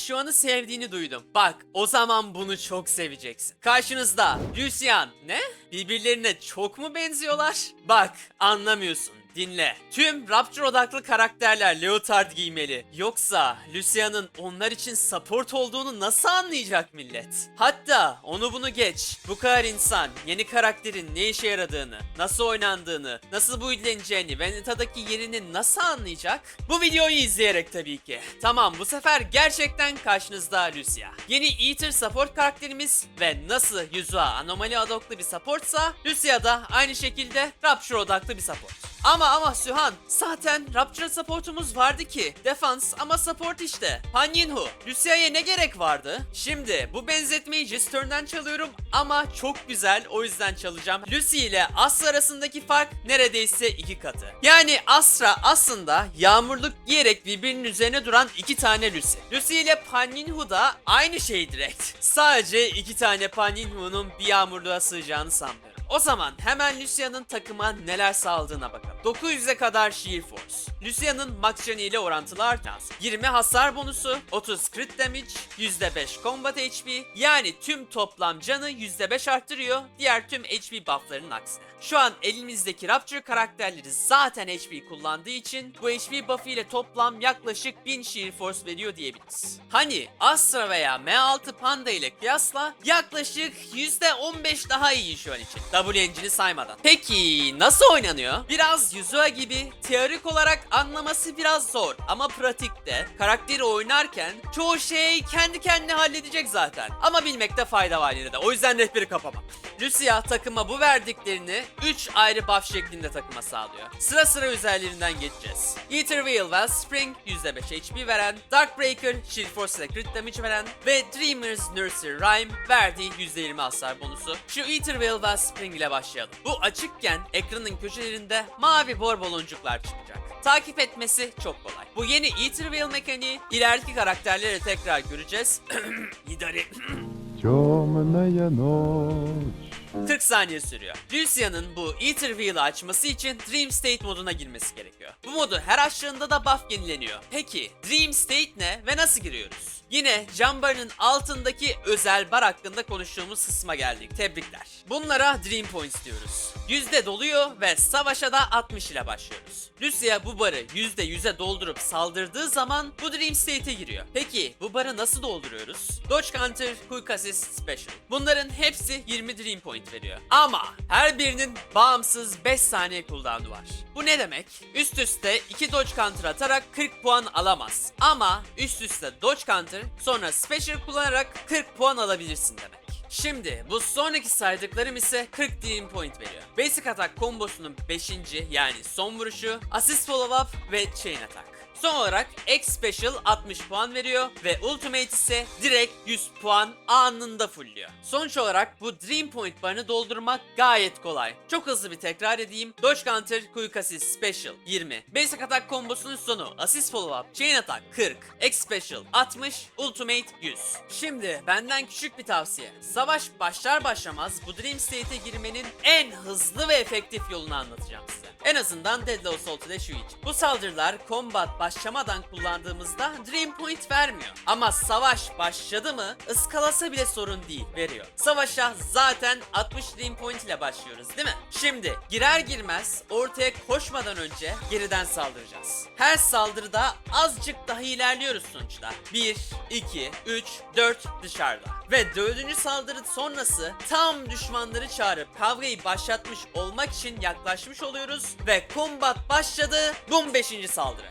Yishua'nı sevdiğini duydum. Bak o zaman bunu çok seveceksin. Karşınızda Lucian. Ne? Birbirlerine çok mu benziyorlar? Bak anlamıyorsun. Dinle. Tüm Rapture odaklı karakterler leotard giymeli. Yoksa Lucian'ın onlar için support olduğunu nasıl anlayacak millet? Hatta onu bunu geç. Bu kadar insan yeni karakterin ne işe yaradığını, nasıl oynandığını, nasıl buildleneceğini, Veneta'daki yerini nasıl anlayacak? Bu videoyu izleyerek tabii ki. Tamam bu sefer gerçekten karşınızda Lucia. Yeni Eater support karakterimiz ve nasıl Yuzua anomali adoklu bir supportsa Lucia da aynı şekilde Rapture odaklı bir support. Ama ama Sühan zaten Rapture supportumuz vardı ki. Defans ama support işte. Han Yinhu. Lucia'ya ne gerek vardı? Şimdi bu benzetmeyi Jistern'den çalıyorum ama çok güzel o yüzden çalacağım. Lucy ile Astra arasındaki fark neredeyse iki katı. Yani Astra aslında yağmurluk giyerek birbirinin üzerine duran iki tane Lucy. Lucy ile Pan Yinhu da aynı şey direkt. Sadece iki tane Pan Yinhu'nun bir yağmurluğa sığacağını sanmıyorum. O zaman hemen Lucia'nın takıma neler sağladığına bakalım. 900'e kadar Sheer Force. Lucia'nın max canı ile orantılı artmaz. 20 hasar bonusu, 30 crit damage, %5 combat HP yani tüm toplam canı %5 arttırıyor diğer tüm HP bufflarının aksine. Şu an elimizdeki Rapture karakterleri zaten HP kullandığı için bu HP buff ile toplam yaklaşık 1000 Sheer Force veriyor diyebiliriz. Hani Astra veya M6 Panda ile kıyasla yaklaşık %15 daha iyi şu an için. W saymadan. Peki nasıl oynanıyor? Biraz Yuzua gibi teorik olarak anlaması biraz zor ama pratikte karakteri oynarken çoğu şey kendi kendine halledecek zaten. Ama bilmekte fayda var yine de. O yüzden rehberi kapamam. Lucia takıma bu verdiklerini 3 ayrı buff şeklinde takıma sağlıyor. Sıra sıra üzerlerinden geçeceğiz. Ether Wheel ve Spring %5 HP veren, Darkbreaker Shield Force ile crit damage veren ve Dreamer's Nursery Rhyme verdiği %20 hasar bonusu. Şu Ether Wheel ve Spring ile başlayalım. Bu açıkken ekranın köşelerinde mavi bor baloncuklar çıkacak. Takip etmesi çok kolay. Bu yeni Ether Wheel mekaniği ileriki karakterleri tekrar göreceğiz. Hidari. Темная ночь. 40 saniye sürüyor. Lucia'nın bu Ether Wheel'ı açması için Dream State moduna girmesi gerekiyor. Bu modu her açtığında da buff yenileniyor. Peki Dream State ne ve nasıl giriyoruz? Yine Jambar'ın altındaki özel bar hakkında konuştuğumuz kısma geldik. Tebrikler. Bunlara Dream Points diyoruz. Yüzde doluyor ve savaşa da 60 ile başlıyoruz. Lucia bu barı yüzde yüze doldurup saldırdığı zaman bu Dream State'e giriyor. Peki bu barı nasıl dolduruyoruz? Dodge Counter, Quick Assist Special. Bunların hepsi 20 Dream Point veriyor. Ama her birinin bağımsız 5 saniye cooldown'u var. Bu ne demek? Üst üste 2 Dodge Counter atarak 40 puan alamaz. Ama üst üste Dodge Counter sonra Special kullanarak 40 puan alabilirsin demek. Şimdi bu sonraki saydıklarım ise 40 Dream Point veriyor. Basic Attack kombosunun 5. yani son vuruşu, Assist Follow Up ve Chain Attack. Son olarak X Special 60 puan veriyor ve Ultimate ise direkt 100 puan anında fullüyor. Sonuç olarak bu Dream Point barını doldurmak gayet kolay. Çok hızlı bir tekrar edeyim. Dodge Counter, Quick Assist Special 20. Basic Attack kombosunun sonu Assist Follow Up, Chain Attack 40, X Special 60, Ultimate 100. Şimdi benden küçük bir tavsiye. Savaş başlar başlamaz bu Dream State'e girmenin en hızlı ve efektif yolunu anlatacağım size. En azından Deadly Assault şu için. Bu saldırılar combat başlamadan kullandığımızda Dream Point vermiyor. Ama savaş başladı mı ıskalasa bile sorun değil veriyor. Savaşa zaten 60 Dream Point ile başlıyoruz değil mi? Şimdi girer girmez ortaya koşmadan önce geriden saldıracağız. Her saldırıda azıcık daha ilerliyoruz sonuçta. 1, 2, 3, 4 dışarıda. Ve dördüncü saldırı sonrası tam düşmanları çağırıp kavgayı başlatmış olmak için yaklaşmış oluyoruz ve kombat başladı. Bum 5. saldırı.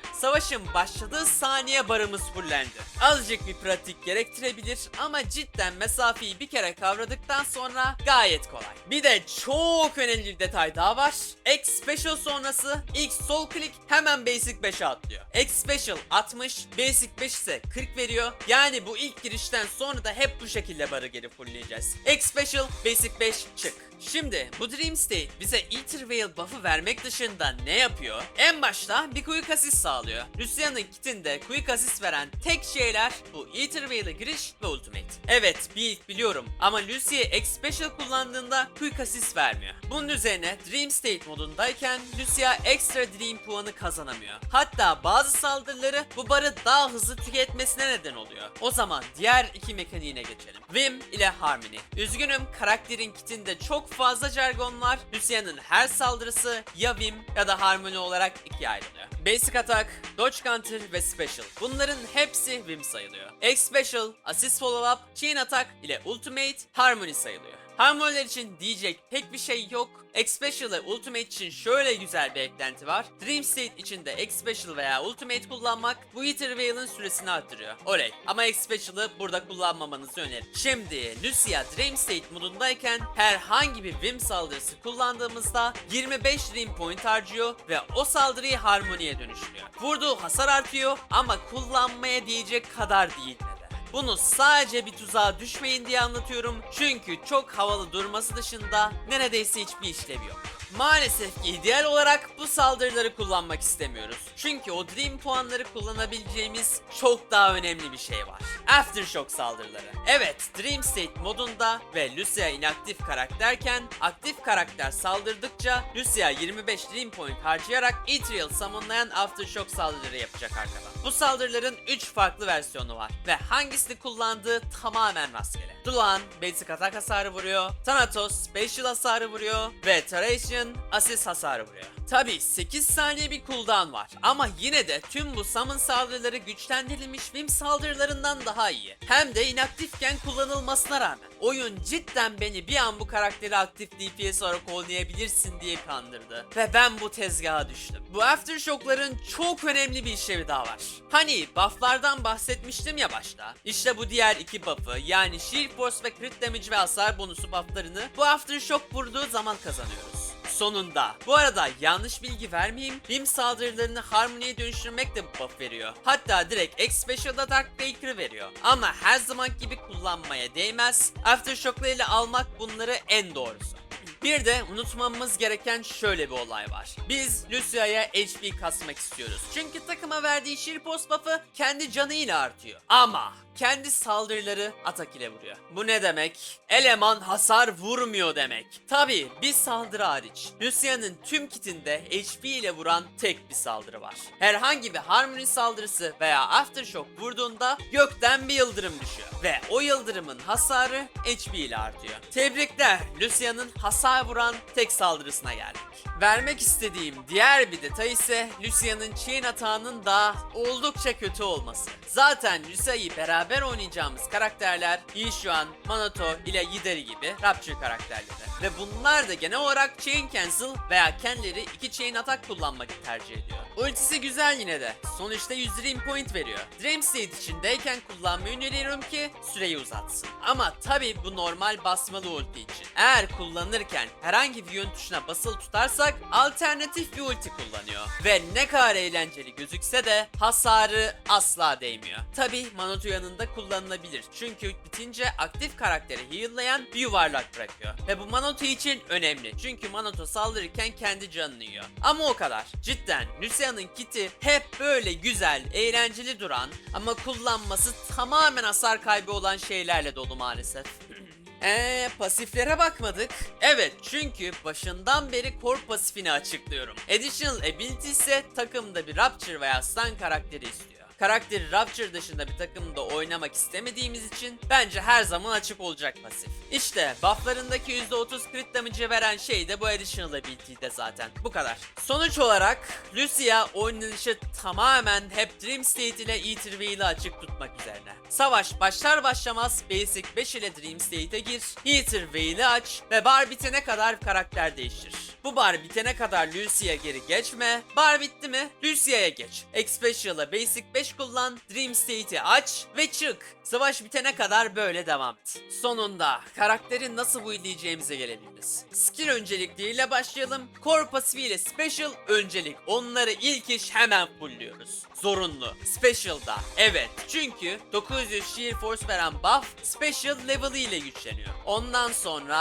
Savaşın başladığı saniye barımız fullendi. Azıcık bir pratik gerektirebilir ama cidden mesafeyi bir kere kavradıktan sonra gayet kolay. Bir de çok önemli bir detay daha var. X Special sonrası ilk sol klik hemen Basic 5'e atlıyor. X Special 60, Basic 5 ise 40 veriyor. Yani bu ilk girişten sonra da hep bu şekilde barı geri fullleyeceğiz. X Special, Basic 5 çık. Şimdi bu Dream State bize Ether Veil buff'ı vermek dışında ne yapıyor? En başta bir quick assist sağlıyor. Lucian'ın kitinde quick assist veren tek şeyler bu Ether Veil'e giriş ve ultimate. Evet bir biliyorum ama Lucia X Special kullandığında quick assist vermiyor. Bunun üzerine Dream State modundayken Lucia ekstra Dream puanı kazanamıyor. Hatta bazı saldırıları bu barı daha hızlı tüketmesine neden oluyor. O zaman diğer iki mekaniğine geçelim. Vim ile Harmony. Üzgünüm karakterin kitinde çok fazla jargon var. Lucia'nın her saldırısı ya Vim ya da Harmony olarak ikiye ayrılıyor. Basic Attack, Dodge Counter ve Special. Bunların hepsi Vim sayılıyor. X Special, Assist Follow Up, Chain Attack ile Ultimate Harmony sayılıyor. Harmoniler için diyecek pek bir şey yok. X Special ve Ultimate için şöyle güzel bir eklenti var. Dream State için de X Special veya Ultimate kullanmak bu Ether Veil'in süresini arttırıyor. Oley. Ama X Special'ı burada kullanmamanızı öneririm. Şimdi Lucia Dream State modundayken herhangi bir Vim saldırısı kullandığımızda 25 Dream Point harcıyor ve o saldırıyı Harmony'ye dönüştürüyor. Vurduğu hasar artıyor ama kullanmaya diyecek kadar değil de. Bunu sadece bir tuzağa düşmeyin diye anlatıyorum. Çünkü çok havalı durması dışında neredeyse hiçbir işlevi yok. Maalesef ki ideal olarak bu saldırıları kullanmak istemiyoruz. Çünkü o Dream puanları kullanabileceğimiz çok daha önemli bir şey var. Aftershock saldırıları. Evet, Dream State modunda ve Lucia inaktif karakterken aktif karakter saldırdıkça Lucia 25 Dream Point harcayarak Ethereal summonlayan Aftershock saldırıları yapacak arkadan. Bu saldırıların 3 farklı versiyonu var ve hangisini kullandığı tamamen rastgele. Dulan basic atak hasarı vuruyor, Thanatos special hasarı vuruyor ve Tarasian assist hasarı vuruyor. Tabi 8 saniye bir cooldown var ama yine de tüm bu summon saldırıları güçlendirilmiş Vim saldırılarından daha iyi. Hem de inaktifken kullanılmasına rağmen. Oyun cidden beni bir an bu karakteri aktif DPS olarak oynayabilirsin diye kandırdı. Ve ben bu tezgaha düştüm. Bu Aftershock'ların çok önemli bir işlevi daha var. Hani bufflardan bahsetmiştim ya başta. İşte bu diğer iki buff'ı yani Shield Force ve Crit Damage ve hasar bonusu bufflarını bu Aftershock vurduğu zaman kazanıyoruz. Sonunda. Bu arada yanlış bilgi vermeyeyim. Beam saldırılarını Harmony'ye dönüştürmek de buff veriyor. Hatta direkt X Special'da Dark Breaker veriyor. Ama her zaman gibi kullanmaya değmez. Aftershock'larıyla almak bunları en doğrusu. Bir de unutmamamız gereken şöyle bir olay var. Biz Lucia'ya HP kasmak istiyoruz. Çünkü takıma verdiği Shield Post buff'ı kendi canıyla artıyor. Ama kendi saldırıları atak ile vuruyor. Bu ne demek? Eleman hasar vurmuyor demek. Tabi bir saldırı hariç. Lucia'nın tüm kitinde HP ile vuran tek bir saldırı var. Herhangi bir Harmony saldırısı veya Aftershock vurduğunda gökten bir yıldırım düşüyor. Ve o yıldırımın hasarı HP ile artıyor. Tebrikler Lucia'nın hasar vuran tek saldırısına geldik. Vermek istediğim diğer bir detay ise Lucia'nın chain atağının da oldukça kötü olması. Zaten Lucia'yı beraber oynayacağımız karakterler Yishuan, Manato ile Yideri gibi Rapture karakterleri. Ve bunlar da genel olarak chain cancel veya kendileri iki chain atak kullanmak tercih ediyor. Ultisi güzel yine de. Sonuçta 100 dream point veriyor. Dream State içindeyken kullanmayı öneriyorum ki süreyi uzatsın. Ama tabi bu normal basmalı ulti için. Eğer kullanırken herhangi bir yön tuşuna basılı tutarsak alternatif bir ulti kullanıyor. Ve ne kadar eğlenceli gözükse de hasarı asla değmiyor. Tabi Manoto yanında kullanılabilir. Çünkü bitince aktif karakteri heal'layan bir yuvarlak bırakıyor. Ve bu Manoto için önemli. Çünkü Manoto saldırırken kendi canını yiyor. Ama o kadar. Cidden Lucia'nın kiti hep böyle güzel, eğlenceli duran ama kullanması tamamen hasar kaybı olan şeylerle dolu maalesef. Eee pasiflere bakmadık. Evet çünkü başından beri core pasifini açıklıyorum. Additional ability ise takımda bir Rapture veya Stun karakteri istiyor. Karakteri Rapture dışında bir takımda oynamak istemediğimiz için bence her zaman açık olacak pasif. İşte bufflarındaki %30 crit damage'ı veren şey de bu additional ability'de zaten. Bu kadar. Sonuç olarak Lucia oynanışı tamamen hep Dream State ile Ether Veil'i açık tutmak üzerine. Savaş başlar başlamaz Basic 5 ile Dream State'e gir, Ether Veil'i aç ve bar bitene kadar karakter değiştir. Bu bar bitene kadar Lucia geri geçme, bar bitti mi Lucia'ya geç. X Special'a Basic 5 5 kullan, Dream State'i aç ve çık. Savaş bitene kadar böyle devam et. Sonunda karakteri nasıl buildleyeceğimize gelebiliriz. Skill öncelikleriyle başlayalım. Core pasifi ile Special öncelik. Onları ilk iş hemen fullliyoruz. Zorunlu. Special'da. Evet. Çünkü 900 Sheer Force veren buff Special level ile güçleniyor. Ondan sonra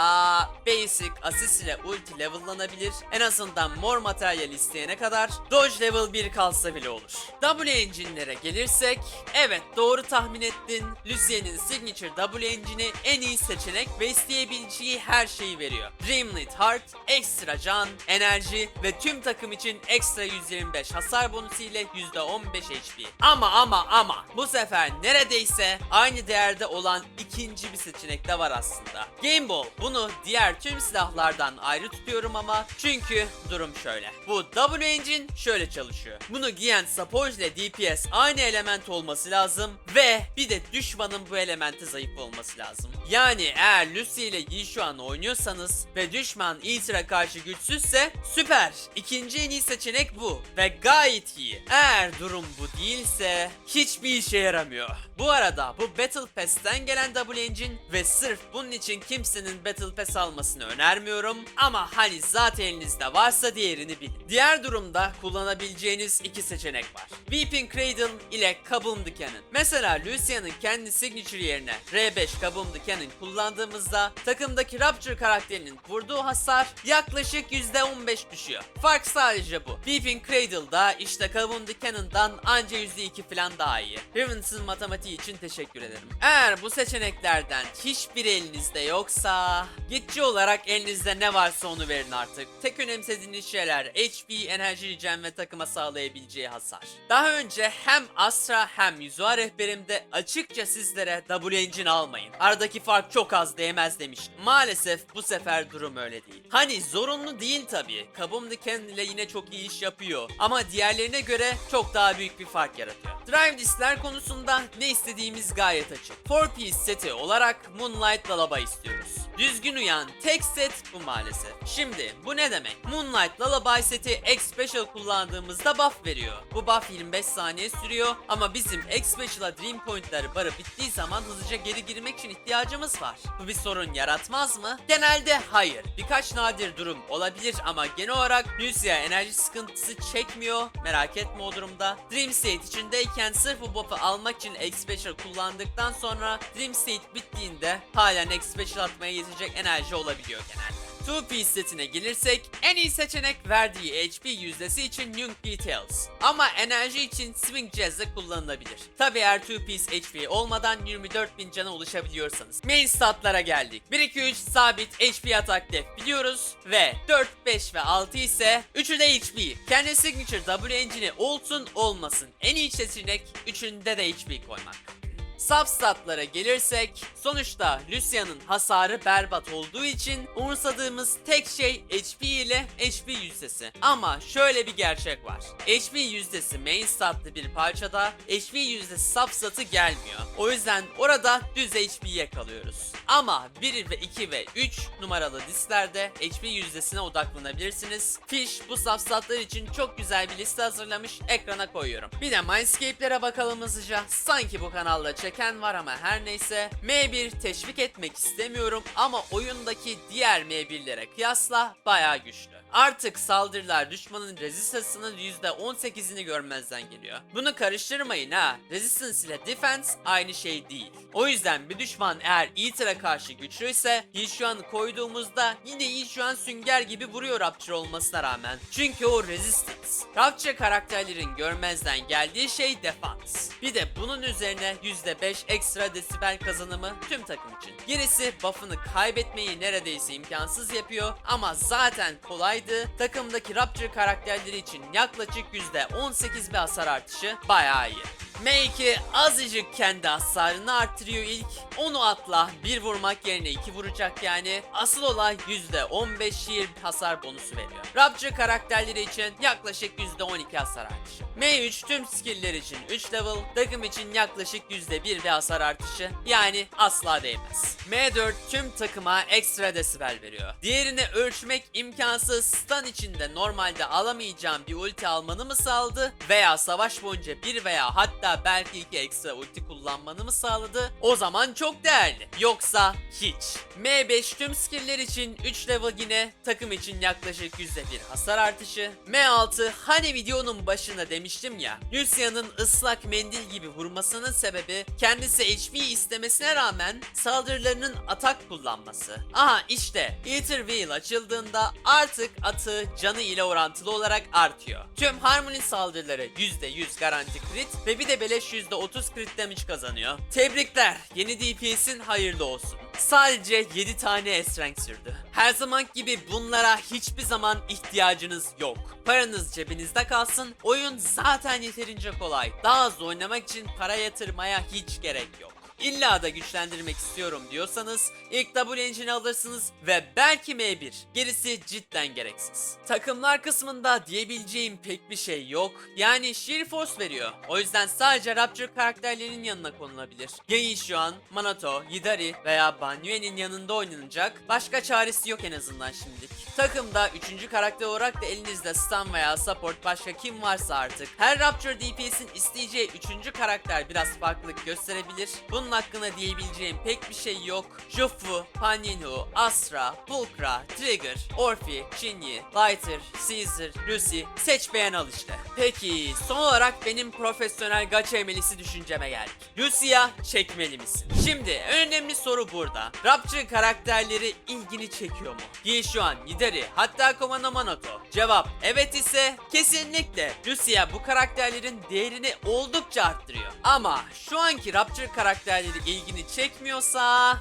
Basic Assist ile ulti levellanabilir. En azından mor materyal isteyene kadar Dodge level 1 kalsa bile olur. W engine'lere gelirsek evet doğru tahmin ettin. Lucien'in signature W engine'i en iyi seçenek ve isteyebileceği her şeyi veriyor. Dreamlit Heart, ekstra can, enerji ve tüm takım için ekstra 125 hasar bonusu ile %15 HP. Ama ama ama bu sefer neredeyse aynı değerde olan ikinci bir seçenek de var aslında. Game Ball bunu diğer tüm silahlardan ayrı tutuyorum ama çünkü durum şöyle. Bu W Engine şöyle çalışıyor. Bunu giyen support ile DPS aynı element olması lazım ve bir de düşmanın bu elemente zayıf olması lazım. Yani eğer Lucy ile Yi şu an oynuyorsanız ve düşman Eater'a karşı güçsüzse süper. İkinci en iyi seçenek bu ve gayet iyi. Eğer durum bu değilse hiçbir işe yaramıyor. Bu arada bu Battle Pass'ten gelen W Engine ve sırf bunun için kimsenin Battle Pass almasını önermiyorum ama hani zaten elinizde varsa diğerini bilin. Diğer durumda kullanabileceğiniz iki seçenek var. Weeping Cradle ile Kaboom the Cannon. Mesela Lucian'ın kendi signature yerine R5 Kaboom the Cannon kullandığımızda takımdaki Rapture karakterinin vurduğu hasar yaklaşık %15 düşüyor. Fark sadece bu. Weeping Cradle'da işte Kaboom the Cannon'dan anca %2 falan daha iyi. Riven's'ın matematiği için teşekkür ederim. Eğer bu seçeneklerden hiçbiri elinizde yoksa geçici olarak elinizde ne varsa onu verin artık. Tek önemsediğiniz şeyler HP, enerji regen ve takıma sağlayabileceği hasar. Daha önce hem Astra hem Yuzua rehberimde açıkça sizlere W Engine almayın. Aradaki fark çok az değmez demiştim. Maalesef bu sefer durum öyle değil. Hani zorunlu değil tabii. Kabum Diken ile yine çok iyi iş yapıyor. Ama diğerlerine göre çok daha büyük bir fark yaratıyor. Drive diskler konusunda ne istediğimiz gayet açık. 4 piece seti olarak Moonlight Lullaby istiyoruz. Düzgün uyan tek set bu maalesef. Şimdi bu ne demek? Moonlight Lullaby seti X Special kullandığımızda buff veriyor. Bu buff 25 saniye sürüyor ama bizim X Special'a Dream Point'ları barı bittiği zaman hızlıca geri girmek için ihtiyacımız var. Bu bir sorun yaratmaz mı? Genelde hayır. Birkaç nadir durum olabilir ama genel olarak Lucia enerji sıkıntısı çekmiyor. Merak etme o durumda. Dream State içindeyken sırf bu buff'ı almak için X Special kullandıktan sonra Dream State bittiğinde halen X Special atmaya yetecek enerji olabiliyor genelde. Two Piece setine gelirsek en iyi seçenek verdiği HP yüzdesi için Young Details. Ama enerji için Swing Jazz kullanılabilir. Tabi eğer Two Piece HP olmadan 24.000 cana ulaşabiliyorsanız. Main statlara geldik. 1-2-3 sabit HP atak def biliyoruz ve 4, 5 ve 6 ise 3'ü de HP. Kendi signature W engine'i olsun olmasın en iyi seçenek 3'ünde de HP koymak. Substatlara gelirsek sonuçta Lucian'ın hasarı berbat olduğu için umursadığımız tek şey HP ile HP yüzdesi. Ama şöyle bir gerçek var. HP yüzdesi main statlı bir parçada HP yüzdesi substatı gelmiyor. O yüzden orada düz HP'ye kalıyoruz. Ama 1 ve 2 ve 3 numaralı disklerde HP yüzdesine odaklanabilirsiniz. Fish bu substatlar için çok güzel bir liste hazırlamış ekrana koyuyorum. Bir de Mindscape'lere bakalım hızlıca. Sanki bu kanalda çeken var ama her neyse. M1 teşvik etmek istemiyorum ama oyundaki diğer M1'lere kıyasla bayağı güçlü. Artık saldırılar düşmanın resistance'ının %18'ini görmezden geliyor. Bunu karıştırmayın ha. Resistance ile defense aynı şey değil. O yüzden bir düşman eğer Eater'a karşı güçlüyse Yishuan'ı koyduğumuzda yine Yishuan sünger gibi vuruyor Rapture olmasına rağmen. Çünkü o resistance. Rapture karakterlerin görmezden geldiği şey defense. Bir de bunun üzerine %5 ekstra desibel kazanımı tüm takım için. Gerisi buff'ını kaybetmeyi neredeyse imkansız yapıyor ama zaten kolaydı. Takımdaki Rapture karakterleri için yaklaşık %18 bir hasar artışı bayağı iyi. M2 azıcık kendi hasarını arttırıyor ilk. Onu atla bir vurmak yerine iki vuracak yani. Asıl olay %15 şiir hasar bonusu veriyor. Rapture karakterleri için yaklaşık %12 hasar artışı. M3 tüm skill'ler için 3 level, takım için yaklaşık %1 bir hasar artışı. Yani asla değmez. M4 tüm takıma ekstra desibel veriyor. Diğerini ölçmek imkansız. Stun içinde normalde alamayacağım bir ulti almanı mı sağladı? Veya savaş boyunca bir veya hatta hatta belki iki ekstra ulti kullanmanı mı sağladı? O zaman çok değerli. Yoksa hiç. M5 tüm skill'ler için 3 level yine takım için yaklaşık %1 hasar artışı. M6 hani videonun başında demiştim ya Lucian'ın ıslak mendil gibi vurmasının sebebi kendisi HP istemesine rağmen saldırılarının atak kullanması. Aha işte Ether Wheel açıldığında artık atı canı ile orantılı olarak artıyor. Tüm Harmony saldırıları %100 garanti crit ve bir de beleş %30 crit damage kazanıyor. Tebrikler yeni DPS'in hayırlı olsun. Sadece 7 tane S-Rank sürdü. Her zaman gibi bunlara hiçbir zaman ihtiyacınız yok. Paranız cebinizde kalsın, oyun zaten yeterince kolay. Daha az oynamak için para yatırmaya hiç gerek yok. İlla da güçlendirmek istiyorum diyorsanız ilk W engine alırsınız ve belki M1. Gerisi cidden gereksiz. Takımlar kısmında diyebileceğim pek bir şey yok. Yani Sheer Force veriyor. O yüzden sadece Rapture karakterlerinin yanına konulabilir. Yei şu an Manato, Yidari veya Banyue'nin yanında oynanacak. Başka çaresi yok en azından şimdilik. Takımda 3. karakter olarak da elinizde stun veya support başka kim varsa artık. Her Rapture DPS'in isteyeceği 3. karakter biraz farklılık gösterebilir. Bunun hakkında diyebileceğim pek bir şey yok. Jufu, Paninhu, Astra, Pulkra, Trigger, Orphe, Shinyi, Lighter, Caesar, Lucy seç beğen al işte. Peki son olarak benim profesyonel gacha emelisi düşünceme geldik. Lucy'ya çekmeli misin? Şimdi önemli soru burada. Rapture karakterleri ilgini çekiyor mu? Yi şu an Yidari hatta Komano Manoto. Cevap evet ise kesinlikle Lucia bu karakterlerin değerini oldukça arttırıyor. Ama şu anki Rapture karakterleri ilgini çekmiyorsa...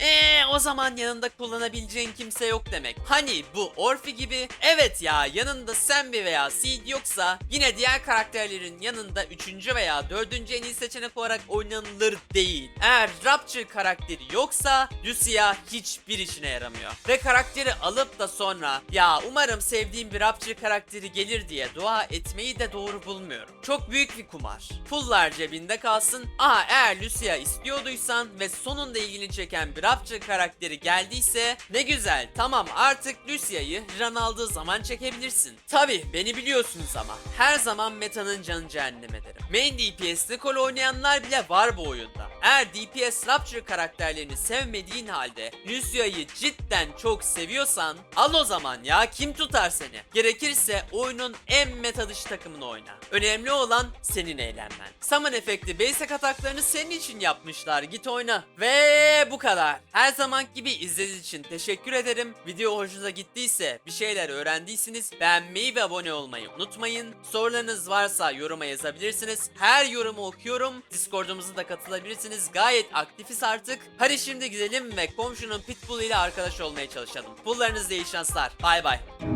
Eee o zaman yanında kullanabileceğin kimse yok demek. Hani bu Orphe gibi evet ya yanında Sambi veya Seed yoksa yine diğer karakterlerin yanında 3. veya 4. en iyi seçenek olarak oynanılır değil. Eğer Rapture karakteri yoksa Lucia hiçbir işine yaramıyor. Ve karakteri alıp da sonra ya umarım sevdiğim bir Rapture karakteri gelir diye dua etmeyi de doğru bulmuyorum. Çok büyük bir kumar. Pullar cebinde kalsın. Aha eğer Lucia istiyorduysan ve sonunda ilgini çeken bir Rapture karakteri geldiyse ne güzel tamam artık Lucia'yı ran aldığı zaman çekebilirsin. Tabi beni biliyorsunuz ama her zaman metanın canı cehennem ederim. Main DPS Nicole oynayanlar bile var bu oyunda. Eğer DPS Rapture karakterlerini sevmediğin halde Lucia'yı cidden çok seviyorsan al o zaman ya kim tutar seni? Gerekirse oyunun en meta dışı takımını oyna. Önemli olan senin eğlenmen. Summon efekti basic ataklarını senin için yapmışlar git oyna. Ve bu kadar. Her zaman gibi izlediğiniz için teşekkür ederim. Video hoşunuza gittiyse bir şeyler öğrendiyseniz beğenmeyi ve abone olmayı unutmayın. Sorularınız varsa yoruma yazabilirsiniz. Her yorumu okuyorum. Discord'umuza da katılabilirsiniz. Gayet aktifiz artık. Hadi şimdi gidelim ve komşunun pitbull ile arkadaş olmaya çalışalım. Pullarınızda iyi şanslar. Bay bay.